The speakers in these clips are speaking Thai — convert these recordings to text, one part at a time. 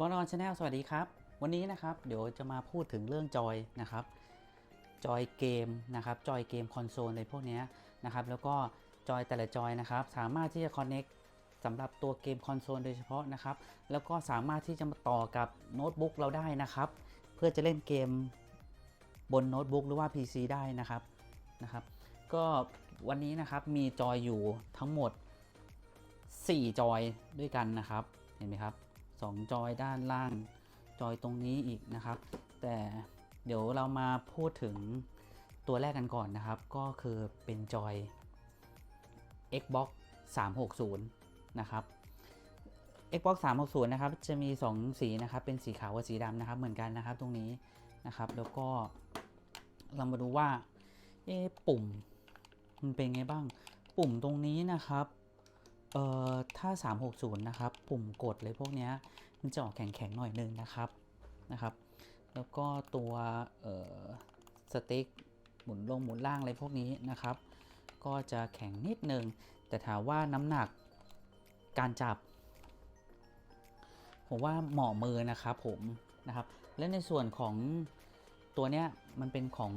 ปอนอนชาแนลสวัสดีครับ วันนี้นะครับเดี๋ยวจะมาพูดถึงเรื่องจอยนะครับ จอยเกมนะครับจอยเกมคอนโซลในพวกนี้นะครับ แล้วก็จอยแต่ละจอยนะครับ สามารถที่จะ Connect สำหรับตัวเกมคอนโซลโดยเฉพาะนะครับ แล้วก็สามารถที่จะมาต่อกับโน้ตบุ๊กเราได้นะครับ เพื่อจะเล่นเกมบนโน้ตบุ๊กหรือว่า PC ได้นะครับนะครับ ก็วันนี้นะครับมีจอยอยู่ทั้งหมด 4 จอยด้วยกันนะครับ เห็นไหมครับ 2 จอยด้านล่าง จอยตรงนี้อีกนะครับ แต่เดี๋ยวเรามาพูดถึงตัวแรกกันก่อนนะครับ ก็คือเป็นจอย Xbox 360 นะครับ Xbox 360 นะครับ จะมี 2 สีนะครับ เป็นสีขาวกับสีดำนะครับ เหมือนกันนะครับตรงนี้นะครับ แล้วก็เรามาดูว่าเอปุ่มมันเป็นไงบ้าง ปุ่มตรงนี้นะครับ เอ่อถ้า 360 นะครับ ปุ่มกดเลยพวกนี้มันจะออกแข็งๆหน่อยนึงนะครับนะครับ แล้วก็ตัวเอ่อสติ๊กหมุนลงหมุนล่างอะไรพวกนี้นะครับ ก็จะแข็งนิดนึง แต่ถามว่าน้ำหนักการจับ ผมว่าเหมาะมือนะครับผมนะครับ และในส่วนของตัวเนี้ยมันเป็นของ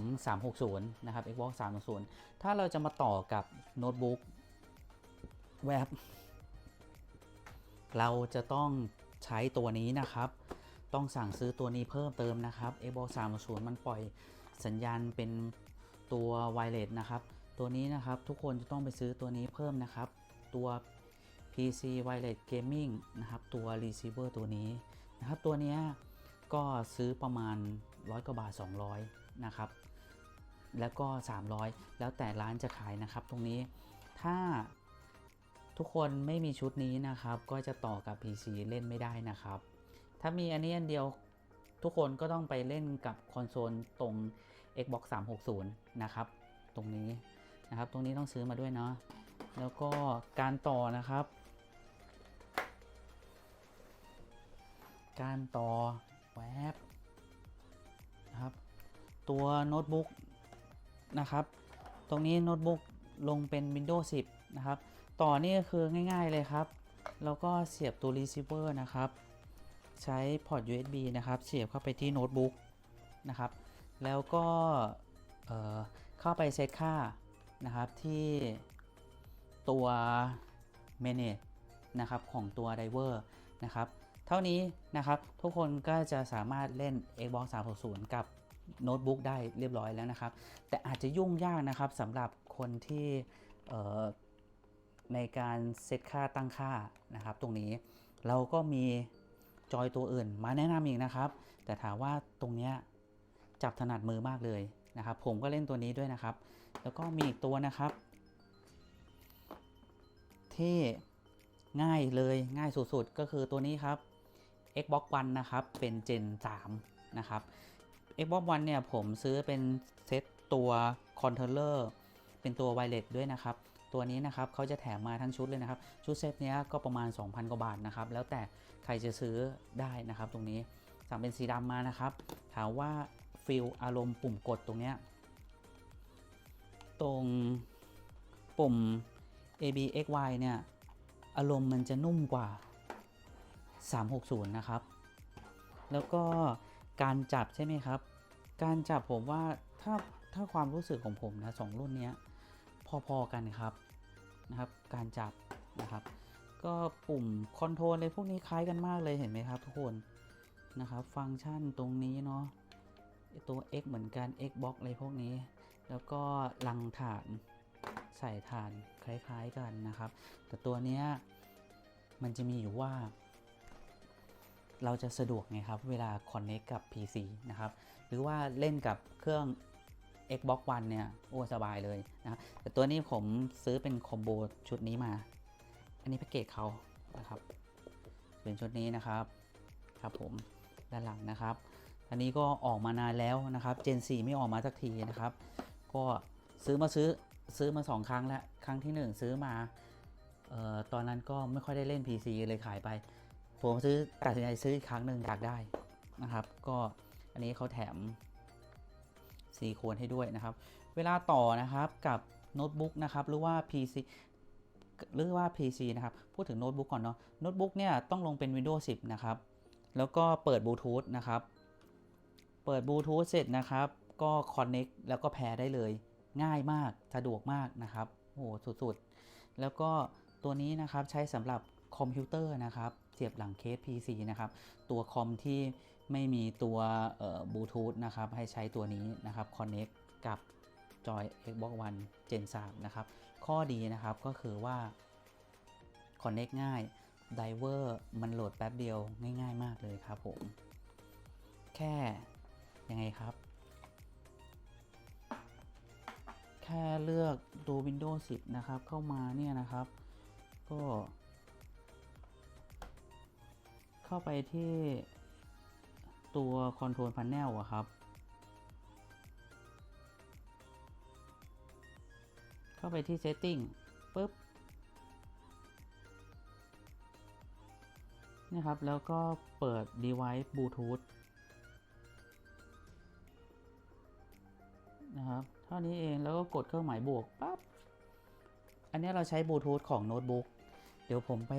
360 นะครับ Xbox 360 ถ้าเราจะมาต่อกับโน้ตบุ๊กแวบ เราจะต้องใช้ตัวนี้นะครับ ต้องสั่งซื้อตัวนี้เพิ่มเติมนะครับ Xbox 30มันปล่อยสัญญาณเป็นตัวไวเลสนะครับ ตัวนี้นะครับทุกคนจะต้องไปซื้อตัวนี้เพิ่มนะครับ ตัว PC Wireless Gaming นะครับ ตัว Receiver ตัวนี้นะครับ ตัวนี้ก็ซื้อประมาณ 100 กว่าบาท 200 นะครับ แล้วก็ 300 แล้วแต่ร้านจะขายนะครับ ตรงนี้ถ้า ทุกคนไม่มีชุดนี้นะครับ ก็จะต่อกับ PC เล่นไม่ได้นะครับ ถ้ามีอันนี้อันเดียวทุกคนก็ต้องไปเล่นกับคอนโซลตรง Xbox 360 นะครับ ตรงนี้นะครับ ตรงนี้ต้องซื้อมาด้วยเนาะแล้วก็การต่อนะครับ การต่อแวบนะครับ ตัวโน้ตบุ๊กนะครับ ตรงนี้โน้ตบุ๊กลงเป็น Windows 10 นะครับ ต่อนี่คือง่ายๆเลยครับ แล้วก็เสียบตัว receiver นะครับ ใช้พอร์ต USB นะครับ เสียบเข้าไปที่โน้ตบุ๊กนะครับ แล้วก็เเข้าไปเซตค่านะครับที่ตัว manage นะครับของตัว driver นะครับ เท่านี้นะครับทุกคนก็จะสามารถเล่น Xbox 360 กับโน้ตบุ๊กได้เรียบร้อยแล้วนะครับ แต่อาจจะยุ่งยากนะครับสำหรับคนที่ ในการเซตค่าตั้งค่านะครับ ตรงนี้เราก็มีจอยตัวอื่นมาแนะนำอีกนะครับ แต่ถามว่าตรงนี้จับถนัดมือมากเลยนะครับ ผมก็เล่นตัวนี้ด้วยนะครับ แล้วก็มีอีกตัวนะครับ ที่ง่ายเลยง่ายสุดๆ ก็คือตัวนี้ครับ Xbox One นะครับ เป็น Gen 3 นะครับ Xbox One เนี่ยผมซื้อเป็นเซตตัวคอนโทรลเลอร์เป็นตัวไวเลสด้วยนะครับ ตัวนี้นะครับเขาจะแถมมาทั้งชุดเลยนะครับ ชุดเซตนี้ก็ประมาณ 2,000 กว่าบาทนะครับ แล้วแต่ใครจะซื้อได้นะครับ ตรงนี้สั่งเป็นสีดำมานะครับ ถามว่าฟิลอารมณ์ปุ่มกดตรงเนี้ยตรงปุ่ม A B X Y เนี่ย อารมณ์มันจะนุ่มกว่า 360 นะครับ แล้วก็การจับใช่ไหมครับ การจับผมว่าถ้าถ้าความรู้สึกของผมนะสองรุ่นเนี้ย พอๆกันครับนะครับ การจับนะครับ ก็ปุ่มคอนโทรลเลยพวกนี้คล้ายกันมากเลยเห็นไหมครับ ทุกคนนะครับ ฟังก์ชันตรงนี้เนาะไอ้ตัว X เหมือนกัน X box อะไรพวกนี้ แล้วก็ลังฐานใส่ฐานคล้ายๆกันนะครับ แต่ตัวเนี้ยมันจะมีอยู่ว่า เราจะสะดวกไงครับ เวลา Connect กับ PC นะครับ หรือว่าเล่นกับเครื่อง Xbox One เนี่ยโอ้สบายเลยนะครับแต่ตัวนี้ผมซื้อเป็นคอมโบชุดนี้มา อันนี้แพ็กเกจเขานะครับเป็นชุดนี้นะครับครับผมด้านหลังนะครับ อันนี้ก็ออกมานานแล้วนะครับ Gen 4 ไม่ออกมาสักทีนะครับ ก็ซื้อมาซื้อซื้อมา 2 ครั้งแล้ว ครั้งที่ 1 ซื้อมาออตอนนั้นก็ไม่ค่อยได้เล่น PC เลยขายไป ผมซื้อตัดสินใจซื้ออีกครั้งหนึ่งอยากได้นะครับ ก็อันนี้เขาแถม ซิลิโคนให้ด้วยนะครับ เวลาต่อนะครับกับโน้ตบุ๊กนะครับหรือว่า PC หรือว่า PC นะครับ พูดถึงโน้ตบุ๊กก่อนเนาะโน้ตบุ๊กเนี่ยต้องลงเป็น Windows 10 นะครับ แล้วก็เปิดบลูทูธนะครับ เปิดบลูทูธเสร็จนะครับ ก็คอนเน็กแล้วก็แพร์ได้เลย ง่ายมากสะดวกมากนะครับโอ้โหสุดๆ แล้วก็ตัวนี้นะครับใช้สำหรับคอมพิวเตอร์นะครับ เสียบหลังเคส PC นะครับ ตัวคอมที่ ไม่มีตัวบลูทูธนะครับให้ใช้ตัวนี้นะครับ Connect กับจอย Xbox One Gen 3นะครับ ข้อดีนะครับก็คือว่า Connect ง่ายไดเวอร์มันโหลดแป๊บเดียวง่าย ๆ มากเลยครับผม แค่ยังไงครับ แค่เลือกตัว Windows 10 นะครับ เข้ามาเนี่ยนะครับ ก็ เข้าไปที่ ตัว Control Panel อะครับ เข้าไปที่ Setting ปุ๊บนะครับ แล้วก็เปิด device Bluetooth นะครับ เท่านี้เองแล้วก็กดเครื่องหมายบวกปั๊บ อันนี้เราใช้บลูทูธของโน้ตบุ๊ก เดี๋ยวผมไป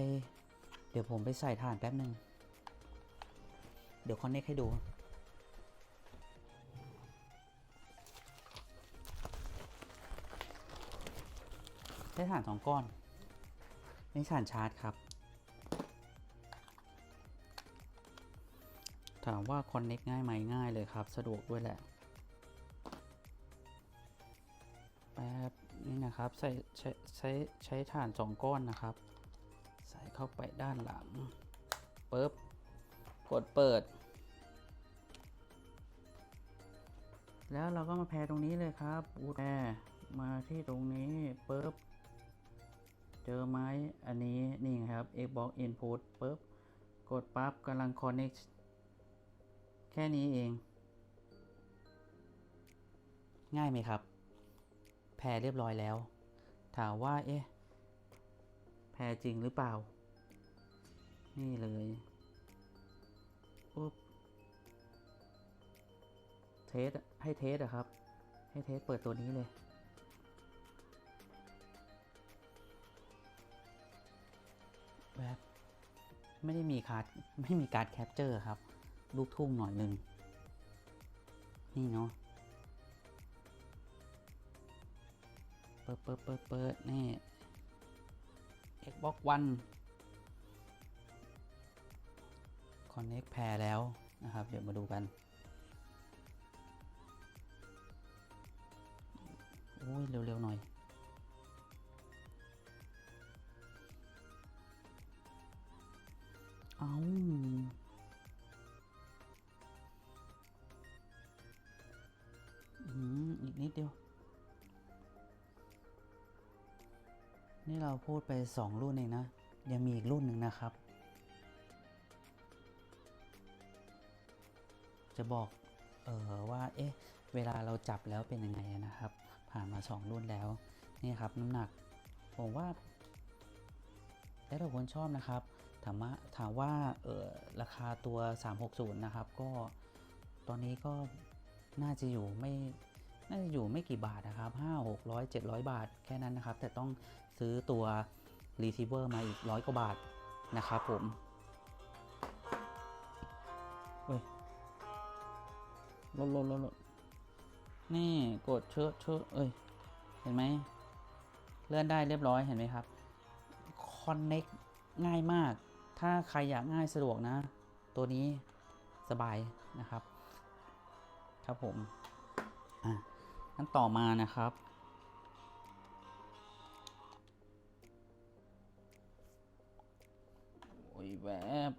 เดี๋ยวผมไปใส่ฐานแป๊บหนึ่ง ดี๋ยวคอนเนคให้ดู ใช้ฐานสองก้อนไม่ฐานชาร์จครับ ถามว่าคอนเน็กง่ายไหมง่ายเลยครับ สะดวกด้วยแหละ แป๊บนี่นะครับใส่ใช้ใช้ใช้ฐานสองก้อนนะครับ ใส่เข้าไปด้านหลังปึ๊บกดเปิด แล้วเราก็มาแพรตรงนี้เลยครับอูแพรมาที่ตรงนี้ปึ๊บ เจอไหมอันนี้นี่ครับ Xbox Input ปึ๊บ กดปั๊บกำลัง Connect แค่นี้เอง ง่ายไหมครับ แพรเรียบร้อยแล้ว ถามว่า เอ๊ะ แพรจริงหรือเปล่า นี่เลย เทสให้เทสอะครับ ให้เทสเปิดตัวนี้เลย แบบไม่ได้มีการ์ดไม่มีการ์ดแคปเจอร์ครับ ลูกทุ่งหน่อยหนึ่งนี่เนาะเปิดเปิดเปิดเปิดนี่ Xbox One Connect Pair แล้วนะครับ เดี๋ยวมาดูกัน อ้ย เร็ว ๆ หน่อย เอาอืม อีกนิดเดียว นี่เราพูดไปสองรุ่นเองนะ ยังมีอีกรุ่นหนึ่งนะครับ จะบอก เออว่า เอ๊ะ เวลาเราจับแล้วเป็นยังไงนะครับ ผ่านมาสองรุ่นแล้วนี่ครับน้ำหนักผมว่าแล้วแต่คนชอบนะครับถามว่าถามว่าเออราคาตัว 360 นะครับ ก็ตอนนี้ก็น่าจะอยู่ไม่น่าจะอยู่ไม่กี่บาทนะครับ 5 600 700 บาทแค่นั้นนะครับ แต่ต้องซื้อตัว receiver มาอีกร้อยกว่าบาทนะครับผมเฮ้ยลดลดลด นี่กดเชอะเชอะเอ้ย เห็นไหม เลื่อนได้เรียบร้อยเห็นไหมครับ Connect ง่ายมาก ถ้าใครอยากง่ายสะดวกนะ ตัวนี้สบายนะครับ ครับผม อะงั้นต่อมานะครับ โอ้ยแวบ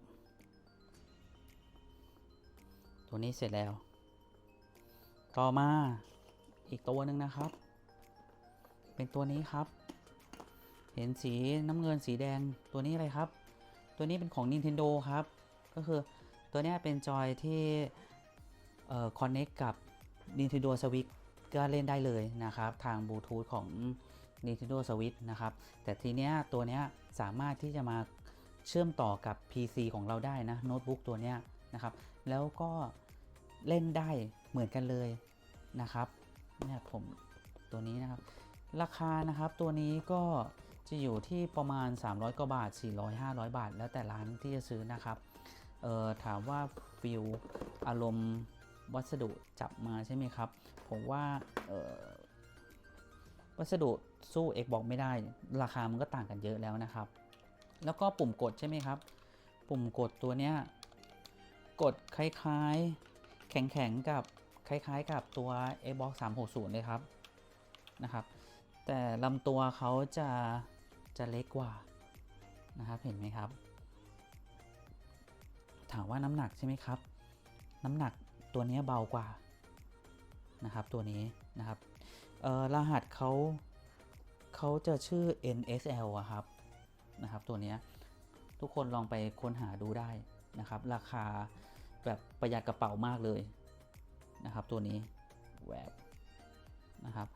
ตัวนี้เสร็จแล้ว ต่อมาอีกตัวหนึ่งนะครับ เป็นตัวนี้ครับ เห็นสีน้ำเงินสีแดงตัวนี้อะไรครับ ตัวนี้เป็นของ Nintendo ครับ ก็คือตัวนี้เป็นจอยที่เอ่อ connect กับ Nintendo Switch ก็เล่นได้เลยนะครับ ทางบลูทูธของ Nintendo Switch นะครับ แต่ทีเนี้ยตัวเนี้ยสามารถที่จะมาเชื่อมต่อกับ PC ของเราได้นะโน้ตบุ๊กตัวเนี้ยนะครับ แล้วก็เล่นได้ เหมือนกันเลยนะครับเนี่ยผมตัวนี้นะครับ ราคานะครับตัวนี้ก็จะอยู่ที่ประมาณ 300 กว่าบาท 400 500 บาท แล้วแต่ร้านที่จะซื้อนะครับเออถามว่าฟิลอารมณ์วัสดุจับมาใช่ไหมครับ ผมว่าวัสดุสู้ Xbox ไม่ได้ ราคามันก็ต่างกันเยอะแล้วนะครับ แล้วก็ปุ่มกดใช่ไหมครับ ปุ่มกดตัวเนี้ยกดคล้ายๆ แข็งๆกับ คล้ายๆกับตัว Xbox 360 เลยครับนะครับ แต่ลำตัวเขาจะจะเล็กกว่านะครับเห็นไหมครับ ถามว่าน้ำหนักใช่ไหมครับ น้ำหนักตัวนี้เบากว่านะครับตัวนี้นะครับรหัสเขาเขาจะชื่อ NSL อะครับนะครับตัวนี้ทุกคนลองไปค้นหาดูได้นะครับ ราคาแบบประหยัดกระเป๋ามากเลย นะครับ ตัวนี้แวบนะครับ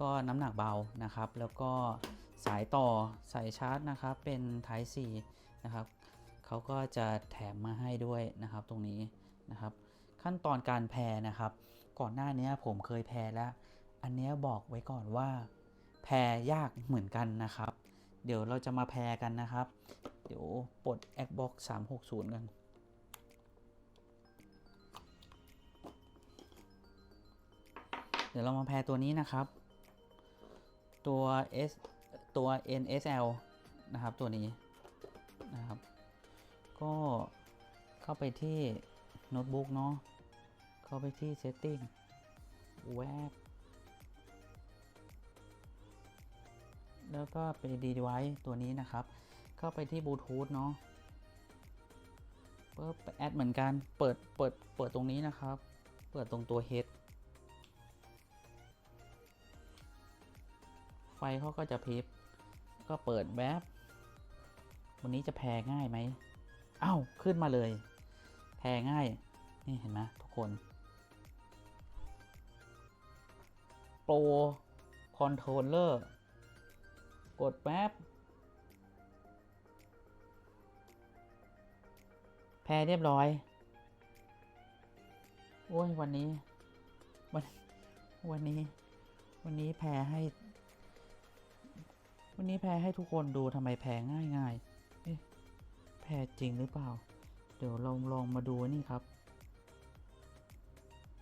ก็น้ำหนักเบานะครับ แล้วก็สายต่อสายชาร์จนะครับเป็น Type C นะครับเขาก็จะแถมมาให้ด้วยนะครับตรงนี้นะครับ ขั้นตอนการแพรนะครับ ก่อนหน้านี้ผมเคยแพรแล้ว อันเนี้ยบอกไว้ก่อนว่า แพรยากเหมือนกันนะครับ เดี๋ยวเราจะมาแพรกันนะครับ เดี๋ยวปลด Xbox 360 กัน เดี๋ยวเรามาแพรตัวนี้นะครับ ตัว S ตัว NSL นะครับตัวนี้นะครับ ก็เข้าไปที่โน้ตบุ๊กเนาะเข้าไปที่ setting แวบแล้วก็ไป device ตัวนี้นะครับ เข้าไปที่บลูทูธเนาะเปิดแอดเหมือนกัน เปิด เปิด เปิดตรงนี้นะครับ เปิดตรงตัว head ฟเขาก็จะพริบ ก็เปิดแวบวันนี้จะแพรง่ายไหมอ้าวขึ้นมาเลย แพรง่าย นี่เห็นไหมทุกคน โปรคอนโทรลเลอร์ กดแป๊บ แพรเรียบร้อย โอ้ย วันนี้ วัน วันนี้ วันนี้แพรให้ วันนี้แพรให้ทุกคนดูทำไมแพรง่ายง่ายเอ๊ะแพรจริงหรือเปล่า เดี๋ยวเราลองมาดูนี่ครับ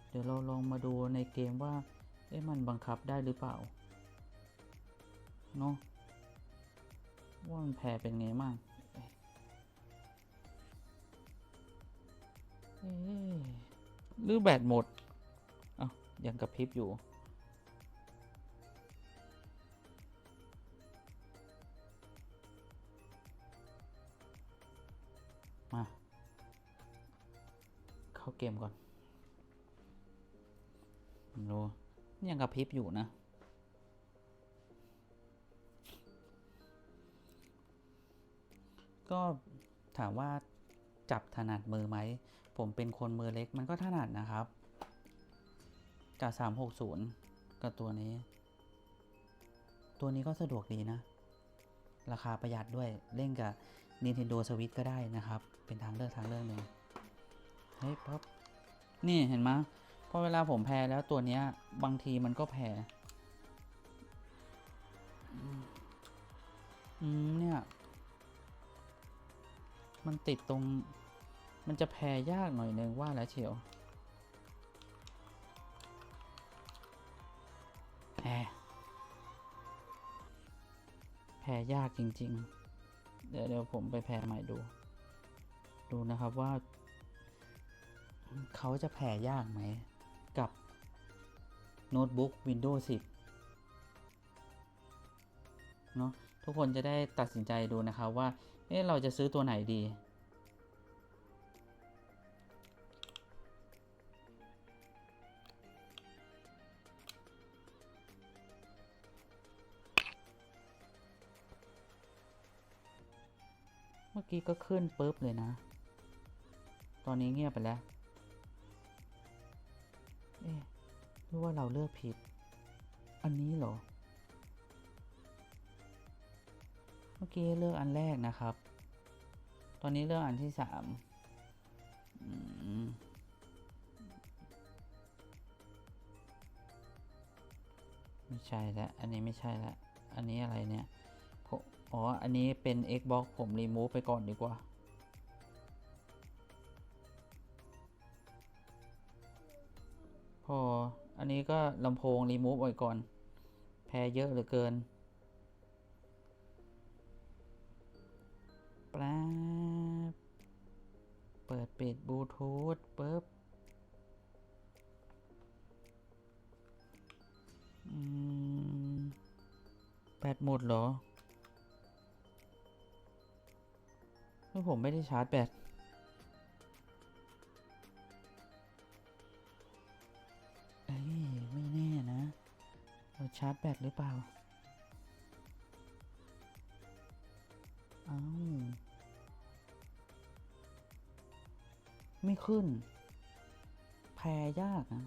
เดี๋ยวเราลองมาดูในเกมว่า เอ๊ะมันบังคับได้หรือเปล่า เนาะว่ามันแพรเป็นไงมั่งหรือแบตหมดอ้าวยังกระพริบอยู่ เข้าเกมก่อนไม่รู้ยังกระพริบอยู่นะ ก็ถามว่าจับถนัดมือไหม ผมเป็นคนมือเล็กมันก็ถนัดนะครับ จาก360 กับตัวนี้ ตัวนี้ก็สะดวกดีนะ ราคาประหยัดด้วยเล่นกับ Nintendo Switch ก็ได้นะครับ เป็นทางเลือกทางเลือกหนึ่ง เฮ้ยป๊อปนี่เห็นไหมพอเวลาผมแพ้แล้วตัวเนี้ย บางทีมันก็แพ้อืมอืมเนี่ย มันติดตรง มันจะแพ้ยากหน่อยนึงว่าแล้วเชียวแพ้แพ้ยากจริง ๆ เดี๋ยวเดี๋ยวผมไปแพ้ใหม่ดู ดูนะครับว่า เขาจะแผ่ยากไหม กับโน้ตบุ๊ก Windows 10 เนาะทุกคนจะได้ตัดสินใจดูนะครับว่า เอ๊ะ เราจะซื้อตัวไหนดี เมื่อกี้ก็ขึ้นปุ๊บเลยนะ ตอนนี้เงียบไปแล้ว ว่าเราเลือกผิด อันนี้เหรอ เมื่อกี้เลือกอันแรกนะครับ ตอนนี้เลือกอันที่สามไม่ใช่แล้ว อันนี้ไม่ใช่แล้ว อันนี้อะไรเนี่ยอ๋อ อันนี้เป็น Xbox ผมรีมูฟไปก่อนดีกว่า พออันนี้ก็ลำโพงรีมูฟไว้ก่อน แพ้เยอะเหลือเกินแป๊บเปิดปิดบลูทูธปุ๊บแบตหมดเหรอเฮ้ยผมไม่ได้ชาร์จแบต ชาร์จแบตหรือเปล่าอ้าไม่ขึ้น แพรยากนะ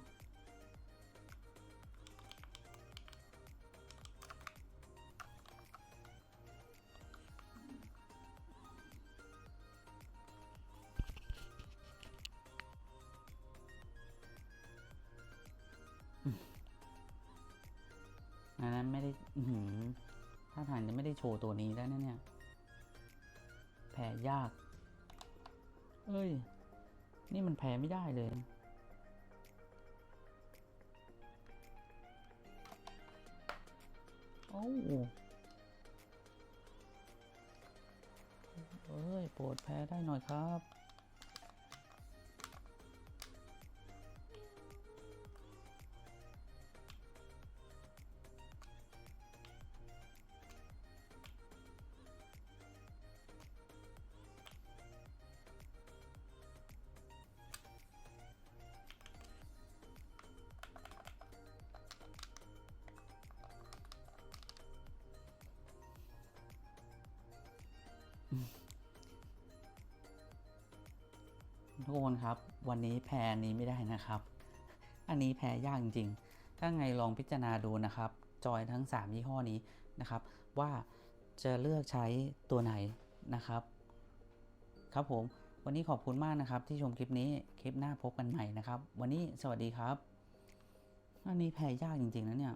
ถ้าทางจะไม่ได้โชว์ตัวนี้แล้วเนี่ย แพ้ยาก เอ้ย นี่มันแพ้ไม่ได้เลยโอ้เอ้ย โปรดแพ้ได้หน่อยครับ ทุกคนครับ วันนี้แพ้นี้ไม่ได้นะครับ อันนี้แพ้ยากจริงๆ ถ้าไงลองพิจารณาดูนะครับ จอยทั้ง 3 ยี่ห้อนี้นะครับ ว่าจะเลือกใช้ตัวไหนนะครับ ครับผม วันนี้ขอบคุณมากนะครับ ที่ชมคลิปนี้ คลิปหน้าพบกันใหม่นะครับ วันนี้สวัสดีครับ อันนี้แพ้ยากจริงๆนะเนี่ย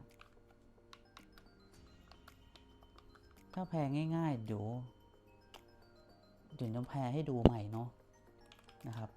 ถ้าแพ้ง่ายๆเดี๋ยวเดี๋ยวจะแพ้ให้ดูใหม่เนาะนะครับ